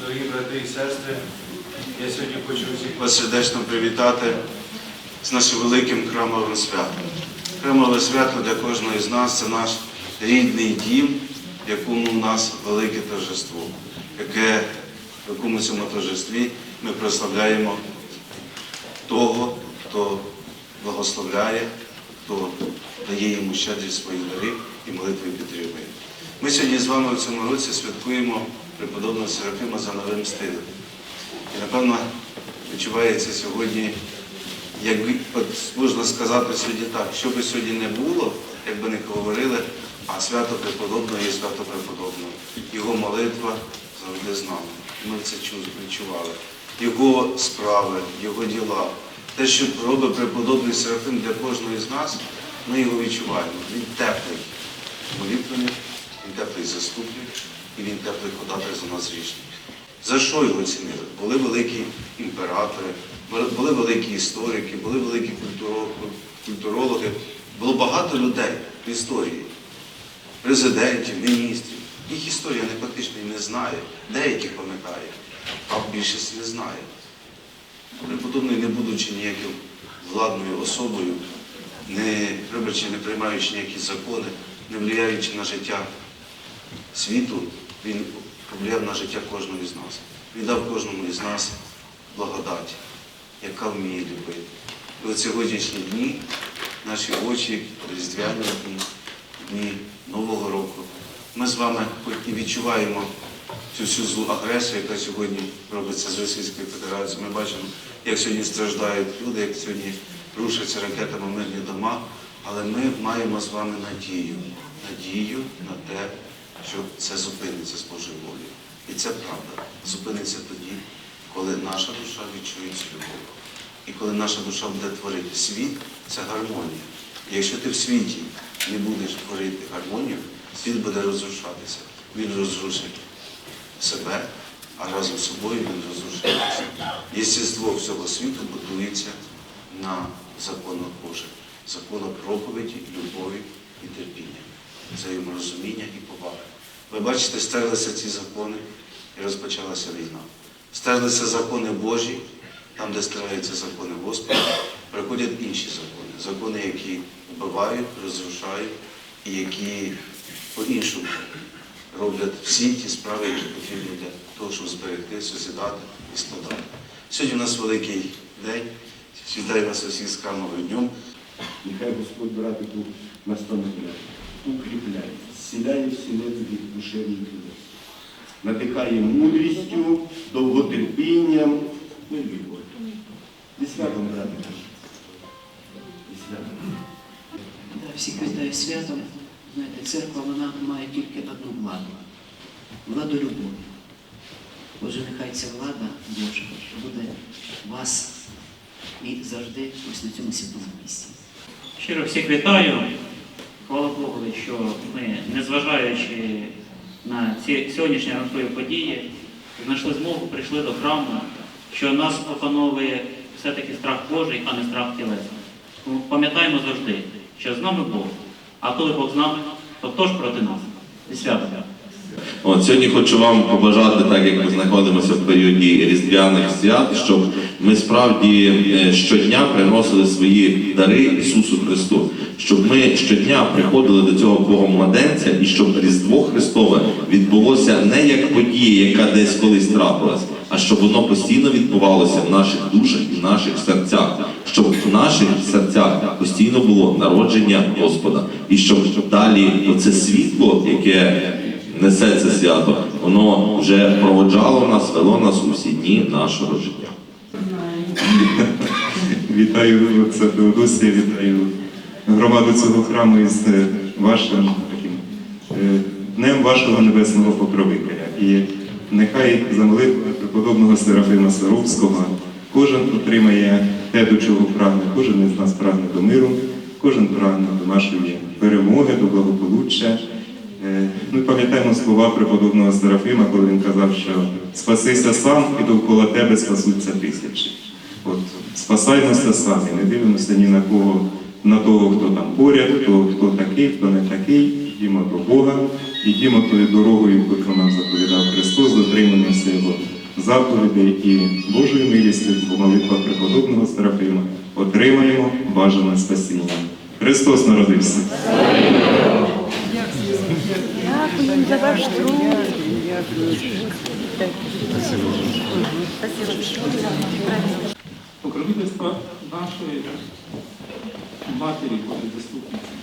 Дорогі брати і сестри, я сьогодні хочу всіх сердечно привітати з нашим великим храмовим святом. Храмове свято для кожного з нас це наш рідний дім, в якому в нас велике торжество, яке в якому цьому торжестві ми прославляємо того, хто благословляє, хто дає йому щедрість своїх дарів і молитви підтримує. Ми сьогодні з вами в цьому році святкуємо преподобного Серафима за новим стилем. І напевно відчувається сьогодні, як можна сказати сьогодні так, що би сьогодні не було, як би не говорили, а свято преподобного є свято преподобного. Його молитва завжди з нами. Ми це відчували. Його справи, його діла. Те, що робить преподобний Серафим для кожного з нас, ми його відчуваємо. Він теплий молитвений, він теплий заступник і він теплий ходатай за нас грішних. За що його цінили? Були великі імператори, були- великі історики, були великі культурологи. Було багато людей в історії, президентів, міністрів. Їх історія не фактично і не знає. Деякі пам'ятає, а більшість не знає. Преподобний, не будучи ніяким владною особою, не, вибачте, не приймаючи ніякі закони, не впливаючи на життя світу, він повлияв на життя кожного із нас. Він дав кожному із нас благодать, яка вміє любити. І от сьогоднішні дні, наші очі, різдвяні дні, дні Нового року, ми з вами хоч і відчуваємо цю всю злу агресію, яка сьогодні робиться з Російською Федерацією. Ми бачимо, як сьогодні страждають люди, як сьогодні рушаться ракетами мирні дома. Але ми маємо з вами надію, надію на те, що це зупиниться з Божою волею. І це правда. Зупиниться тоді, коли наша душа відчує цю любов. І коли наша душа буде творити світ, це гармонія. І якщо ти в світі не будеш творити гармонію, світ буде розрушатися. Він розрушить себе, а разом з собою він розрушається. Єстество всього світу будується на законах Божих, законах проповіді, любові і терпіння, взаєморозуміння і поваги. Ви бачите, стерлися ці закони і розпочалася війна. Стерлися закони Божі, там, де стираються закони Господа, приходять інші закони. Закони, які вбивають, розрушають і які по-іншому роблять всі ті справи, які потрібні для того, щоб зберегти, созідати і складати. Сьогодні у нас великий день. Вітаю вас усіх з храмовим днем. Нехай Господь братику настановляє, укріпляє, зціляє всі недуги душевні тіла, надихає мудрістю, довготерпінням, ну і любов'ю. Зі святом, братику. Зі святом. Да, всіх вітаю святом. Знаєте, церква вона має тільки одну владу. Владу любові. Отже, нехай ця влада Божа буде вас і завжди ось на цьому святому місці. Щиро всіх вітаю. Слава Богу, що ми, незважаючи на ці сьогоднішні ранкові події, знайшли змогу, прийшли до храму, що нас опановує все-таки страх Божий, а не страх тілесний. Пам'ятаємо завжди, що з нами Бог, а коли Бог з нами, то хто ж проти нас? Зі святом. От сьогодні хочу вам побажати, так як ми знаходимося в періоді різдвяних свят, щоб ми справді е, щодня приносили свої дари Ісусу Христу, щоб ми щодня приходили до цього Бога младенця, і щоб Різдво Христове відбулося не як подія, яка десь колись трапилась, а щоб воно постійно відбувалося в наших душах і в наших серцях, щоб в наших серцях постійно було народження Господа, і щоб далі оце світло, яке несе це свято, воно вже проводжало нас, вело нас у всі дні нашого життя. Вітаю отця Теодосія, вітаю громаду цього храму із е, вашим таким е, днем вашого небесного покровителя. І нехай за молитвою преподобного Серафима Саровського кожен отримає те, до чого прагне, кожен із нас прагне до миру, кожен прагне до нашої перемоги, до благополуччя. Е, Ми пам'ятаємо слова преподобного Серафима, коли він казав, що спасися сам і довкола тебе спасуться тисячі. От спасаємося самі, не дивимося ні на кого, на того, хто там поряд, хто, хто такий, хто не такий. йдімо до Бога, йдімо тою дорогою, яку нам заповідав Христос, дотримуємося Його заповідей і Божою милістю по молитвах преподобного Серафима отримаємо бажане спасіння. Христос народився! Дякую за ваш труд. покровительства нашої матері, Божої заступниці.